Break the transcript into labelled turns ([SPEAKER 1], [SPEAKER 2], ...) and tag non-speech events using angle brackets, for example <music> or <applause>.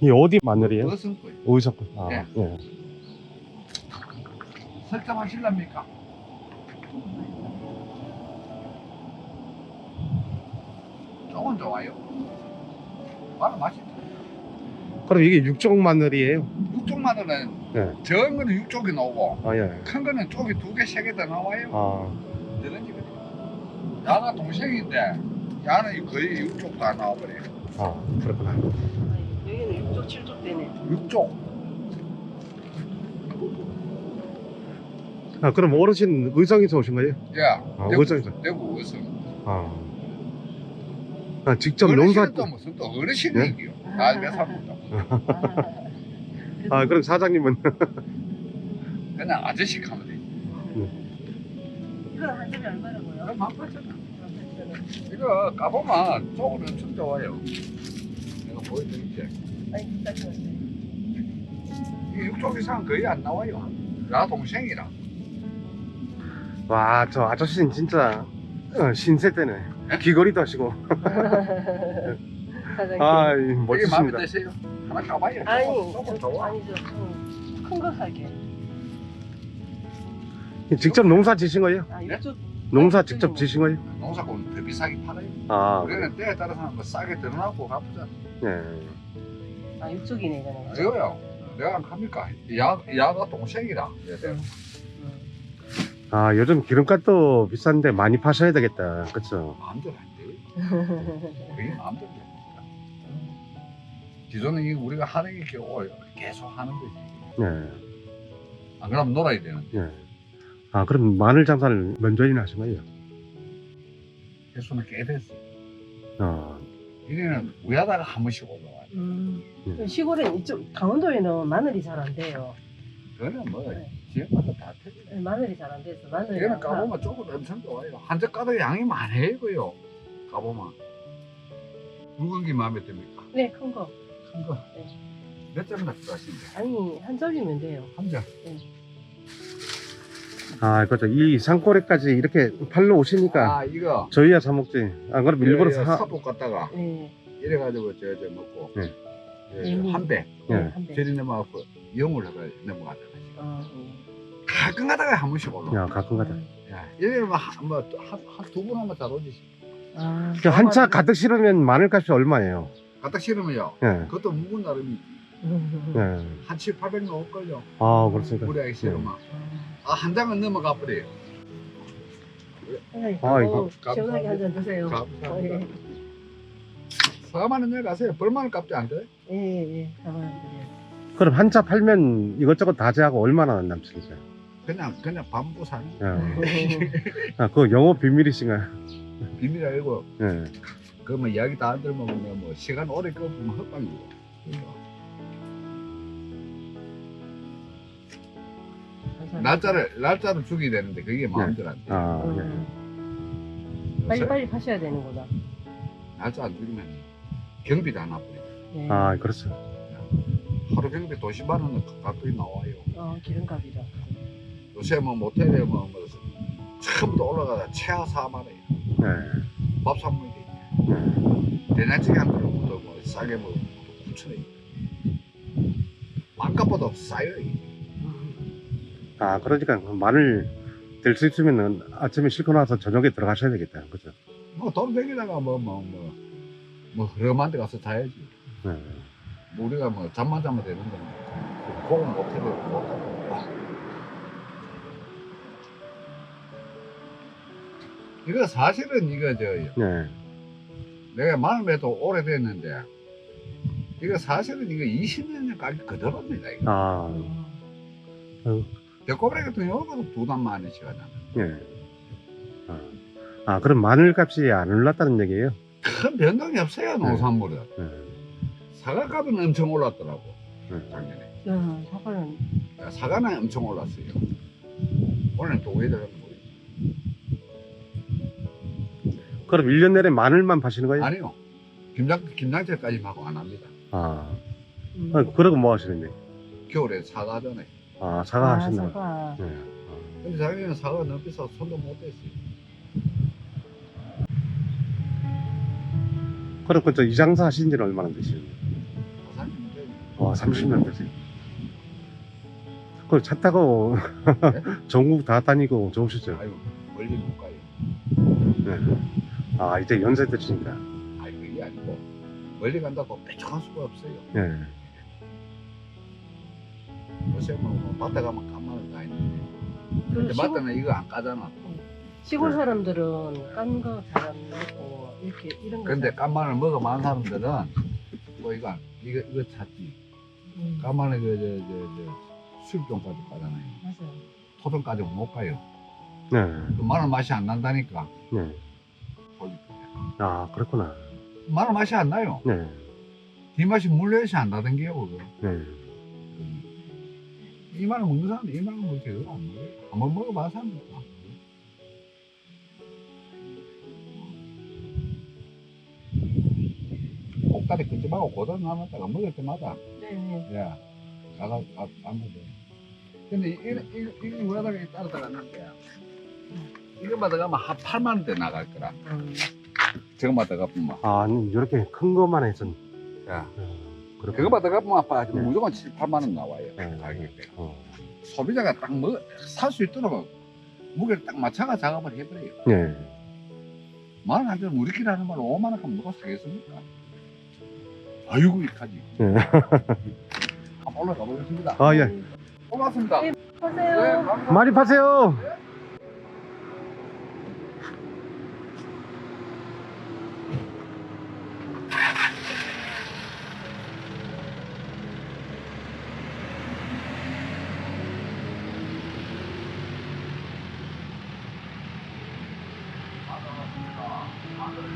[SPEAKER 1] 이 어디 마늘이에요?
[SPEAKER 2] 무슨 거예요?
[SPEAKER 1] 거- 아,
[SPEAKER 2] 예.
[SPEAKER 1] 예.
[SPEAKER 2] 설정하실랍니까? 조금 좋아요. 마늘 맛있다.
[SPEAKER 1] 그럼 이게 육종 마늘이에요?
[SPEAKER 2] 육쪽 마늘은
[SPEAKER 1] 예.
[SPEAKER 2] 적은 거는 육쪽이 나오고
[SPEAKER 1] 아, 예.
[SPEAKER 2] 큰 거는 쪽이 두 개, 세 개 더 나와요.
[SPEAKER 1] 아,
[SPEAKER 2] 저런 지거든요. 야가 동생인데 야는 거의 육쪽 다 나와버려요.
[SPEAKER 1] 아, 그렇구나.
[SPEAKER 3] 여기는 6쪽, 7쪽 되네.
[SPEAKER 2] 육쪽.
[SPEAKER 1] 아, 그럼 어르신 의성에서 오신 거예요?
[SPEAKER 2] 야,
[SPEAKER 1] 아,
[SPEAKER 2] 대구,
[SPEAKER 1] 의성에서.
[SPEAKER 2] 대구 의성.
[SPEAKER 1] 아. 아, 직접 농사.
[SPEAKER 2] 어르신은 또 무슨 또 어르신
[SPEAKER 1] 예?
[SPEAKER 2] 얘기요. 나몇 살부터.
[SPEAKER 1] 아, 그럼 사장님은.
[SPEAKER 2] 그냥 아저씨 가면 돼.
[SPEAKER 3] 이건 한 점에 얼마라고요?
[SPEAKER 2] 그럼 만 팔천 원. 이거 까보면 쪽은 엄청 좋아요. 내가 보여드릴게.
[SPEAKER 3] 아니.
[SPEAKER 2] 이게 육쪽 이상 거의 안 나와요. 나 동생이라.
[SPEAKER 1] 와, 저 아저씨는 진짜 어, 신세대네. 귀걸이도 하시고. <laughs>
[SPEAKER 3] 사장님.
[SPEAKER 1] 아, 이
[SPEAKER 2] 이게 마음에
[SPEAKER 1] 멋지십니다.
[SPEAKER 2] 드세요? 하나 까봐요.
[SPEAKER 3] 아니, 저,
[SPEAKER 2] 좋아.
[SPEAKER 3] 아니, 저, 큰거 사게.
[SPEAKER 1] 직접 농사 지신 거예요?
[SPEAKER 3] 아,
[SPEAKER 2] 네?
[SPEAKER 3] 6쪽.
[SPEAKER 1] 농사 직접 지신 거예요?
[SPEAKER 2] 농사꾼 더 비싸게 팔아요.
[SPEAKER 1] 아,
[SPEAKER 2] 우리는 때에 따라서 뭐 싸게 드러나고 갚자.
[SPEAKER 1] 네.
[SPEAKER 3] 아, 6쪽이네, 이거는.
[SPEAKER 2] 이거요. 내가 안 갑니까? 야, 야가 동생이라.
[SPEAKER 3] 음.
[SPEAKER 1] 아, 요즘 기름값도 비싼데 많이 파셔야 되겠다. 그쵸?
[SPEAKER 2] 마음대로 안 돼. 그게 마음대로 됩니다. 기존에 이 우리가 하는 게 겨우 계속 하는 거지.
[SPEAKER 1] 네.
[SPEAKER 2] 안 그러면 놀아야 되는데.
[SPEAKER 1] 네. 아, 그럼 마늘 장사를 몇 년이나 하신 거예요?
[SPEAKER 2] 횟수는 꽤 됐어.
[SPEAKER 1] 아,
[SPEAKER 2] 이게는 위하다가 한 번씩 올라와요.
[SPEAKER 3] 음.
[SPEAKER 1] 네.
[SPEAKER 3] 시골엔 이쪽, 강원도에는 마늘이 잘 안 돼요.
[SPEAKER 2] 그거는 뭐
[SPEAKER 3] 네.
[SPEAKER 2] 지역마다 다 틀려.
[SPEAKER 3] 네, 마늘이 잘 안 돼서 마늘이.
[SPEAKER 2] 이거는 까보면 조금 엄청 좋아요. 한적 가도 양이 많아요, 이거요. 까보면. 굵은 게 마음에 듭니까?
[SPEAKER 3] 네, 큰 거.
[SPEAKER 2] 큰 거.
[SPEAKER 3] 네.
[SPEAKER 2] 몇 점이나 필요하신데?
[SPEAKER 3] 아니, 한 점이면 돼요.
[SPEAKER 2] 한 점.
[SPEAKER 1] 아, 그렇죠. 이 산골에까지 이렇게 팔러 오시니까
[SPEAKER 2] 아, 이거.
[SPEAKER 1] 저희야 사 먹지. 아, 그럼 일부러
[SPEAKER 2] 이거
[SPEAKER 1] 사.
[SPEAKER 2] 사복 갔다가
[SPEAKER 3] 네.
[SPEAKER 2] 이래가지고 저, 저 먹고.
[SPEAKER 1] 네.
[SPEAKER 3] 음.
[SPEAKER 2] 한배
[SPEAKER 1] 네.
[SPEAKER 3] 한 배.
[SPEAKER 2] 저리 넘어가고 영을 하다 넘어가다가
[SPEAKER 3] 어, 음.
[SPEAKER 2] 가끔 가다가 한 번씩 올라.
[SPEAKER 1] 야, 가끔 가다.
[SPEAKER 2] 야, 이래면 뭐한두 번 하면 잘 오지.
[SPEAKER 3] 아,
[SPEAKER 1] 그 한차 가득 실으면 마늘 값이 얼마예요?
[SPEAKER 2] 갖다 실으면요.
[SPEAKER 1] 예.
[SPEAKER 2] 그것도 묵은 나름이
[SPEAKER 1] 예.
[SPEAKER 2] 한 7, 800 나올걸요.
[SPEAKER 1] 아, 그렇습니까?
[SPEAKER 2] 무리하게 실으면. 아, 한 장은 넘어가 버려요.
[SPEAKER 3] 사장님,
[SPEAKER 1] 아, 이거.
[SPEAKER 3] 어, 시원하게 한잔 드세요.
[SPEAKER 2] 감사합니다.
[SPEAKER 3] 예,
[SPEAKER 2] 4만 원 내가세요. 벌만 값지 안 돼요?
[SPEAKER 3] 예, 예. 감사합니다.
[SPEAKER 1] 그럼 한 차 팔면 이것저것 다 제하고 얼마나 남습니까?
[SPEAKER 2] 그냥, 그냥 반부 사는
[SPEAKER 1] 예. 아, 그거 영업 비밀이신가요?
[SPEAKER 2] 비밀 알고,
[SPEAKER 1] 예.
[SPEAKER 2] 그뭐 이야기 다 안 들으면 그냥 뭐 시간 오래 끌으면 헛방이고. 날짜를, 날짜를 주게 되는데 그게 마음대로 안 돼.
[SPEAKER 1] 아, 예.
[SPEAKER 3] 음. 빨리 빨리 파셔야 되는구나.
[SPEAKER 2] 날짜 안 주면 경비도 안 나쁘네.
[SPEAKER 3] 예.
[SPEAKER 1] 아, 그렇죠.
[SPEAKER 2] 하루 경비 도시만 원은 가까이 나와요.
[SPEAKER 3] 어, 기름값이라.
[SPEAKER 2] 요새 뭐 모텔에 뭐, 뭐 처음부터 올라가다 최하 4만 원이에요.
[SPEAKER 1] 예.
[SPEAKER 2] 밥 사먹이 돼. 된장찌개 한 그릇부터 뭐 싸게 뭐 9천 원. 반값보다 싸요. 이게.
[SPEAKER 1] 아, 그러니까 마늘 될 수 있으면 아침에 싣고 나서 저녁에 들어가셔야 되겠다. 그죠?
[SPEAKER 2] 뭐돈 뭐뭐 뭐뭐 허름한 데 가서 자야지.
[SPEAKER 1] 예.
[SPEAKER 2] 뭐 우리가 뭐 잠만 자면 되는 건데. 그건 모텔에 못 이거 사실은 이거 저
[SPEAKER 1] 예.
[SPEAKER 2] 내가 마음에도 오래됐는데 이거 사실은 이거 20년 가격 그대로입니다 이거
[SPEAKER 1] 아,
[SPEAKER 2] 대꼬부리 같은 경우는 두 단 만 원씩 하잖아
[SPEAKER 1] 예. 아, 아, 그럼 마늘 값이 안 올랐다는 얘기예요?
[SPEAKER 2] 큰 변동이 없어요 농산물은
[SPEAKER 1] 예.
[SPEAKER 2] 사과 값은 엄청 올랐더라고
[SPEAKER 1] 예.
[SPEAKER 2] 작년에
[SPEAKER 3] 어, 사과는
[SPEAKER 2] 야, 사과는 엄청 올랐어요 오늘은 또왜 들어가는 거예요
[SPEAKER 1] 그럼 1년 내내 마늘만 파시는 거예요?
[SPEAKER 2] 아니요 김장, 김장철까지 하고 안 합니다
[SPEAKER 1] 아,
[SPEAKER 3] 음.
[SPEAKER 1] 아, 그러고 뭐 하시는데?
[SPEAKER 2] 겨울에 사과 전에
[SPEAKER 1] 아, 사과
[SPEAKER 3] 아,
[SPEAKER 1] 하시나?
[SPEAKER 3] 사과.
[SPEAKER 1] 예.
[SPEAKER 2] 근데 작년에는 사과가 너무 비싸서 손도 못 댔어요
[SPEAKER 1] 그럼 그저 이 장사 하신 지는 얼마나 되시는요
[SPEAKER 2] 사장님인데
[SPEAKER 1] 와 30년 되세요 그걸 차 타고
[SPEAKER 2] 네? <laughs>
[SPEAKER 1] 전국 다 다니고 좋으시죠
[SPEAKER 2] 아유 멀리 못 가요.
[SPEAKER 1] 네. 아 이제 연세 드시니까
[SPEAKER 2] 아니 그게 아니고 멀리 간다고 빼쳐갈 수가 없어요.
[SPEAKER 1] 네.
[SPEAKER 2] 요새 뭐 밭에 가면 간만에 다 있는데
[SPEAKER 3] 그
[SPEAKER 2] 근데
[SPEAKER 3] 시골,
[SPEAKER 2] 밭에는 이거 안 까잖아.
[SPEAKER 3] 시골
[SPEAKER 1] 네.
[SPEAKER 3] 사람들은 깐 거 잘 안 먹고 이렇게 이런 거.
[SPEAKER 2] 근데
[SPEAKER 3] 잘-
[SPEAKER 2] 깐마늘 먹어 많은 사람들은 뭐 이거 안- 이거 이거 찾지.
[SPEAKER 3] 음,
[SPEAKER 2] 깐마늘 그저저저 수육종까지 까잖아요.
[SPEAKER 3] 맞아요.
[SPEAKER 2] 토종까지 못 가요.
[SPEAKER 1] 네.
[SPEAKER 2] 그 마늘 맛이 안 난다니까.
[SPEAKER 1] 네. 아 그렇구나
[SPEAKER 2] 마늘 맛이 안 나요.
[SPEAKER 1] 네.
[SPEAKER 2] 이 맛이 물엿이 안 나던 게요. 그거.
[SPEAKER 1] 네.
[SPEAKER 2] 이 마늘 먹는 사람은 이 마늘 먹지 그거 안 먹어요. 한번 먹어봐서 안 먹어. 목다리 끄집하고 고단 남았다가 먹을 때마다
[SPEAKER 3] 네네.
[SPEAKER 2] 야 가가 안 먹어. 근데 이거 이거 이거 뭐하다가 따르다가 났대. 이거 받아가면 한 8만 원대 나갈 거라.
[SPEAKER 3] 음,
[SPEAKER 2] 저거 받아가면
[SPEAKER 1] 아 아니 이렇게 큰 것만 해선
[SPEAKER 2] 야
[SPEAKER 1] 어, 그렇구나.
[SPEAKER 2] 그거 받아가면 아빠
[SPEAKER 1] 네.
[SPEAKER 2] 무조건 7, 8만 원 나와요.
[SPEAKER 1] 네.
[SPEAKER 2] 가격대가.
[SPEAKER 1] 어.
[SPEAKER 2] 소비자가 딱 살수 있도록 무게를 딱 맞춰가 작업을 해버려요.
[SPEAKER 1] 네.
[SPEAKER 2] 만원 한잔 우리끼리 하는 말 5만 원 하면 누가 사겠습니까? 아이고 이까지.
[SPEAKER 1] 네. <laughs>
[SPEAKER 2] 한번 올라가 보겠습니다.
[SPEAKER 1] 아 예.
[SPEAKER 2] 고맙습니다.
[SPEAKER 3] 네,
[SPEAKER 2] 네,
[SPEAKER 3] 하세요.
[SPEAKER 2] 감사합니다.
[SPEAKER 1] 많이 파세요.
[SPEAKER 2] Father.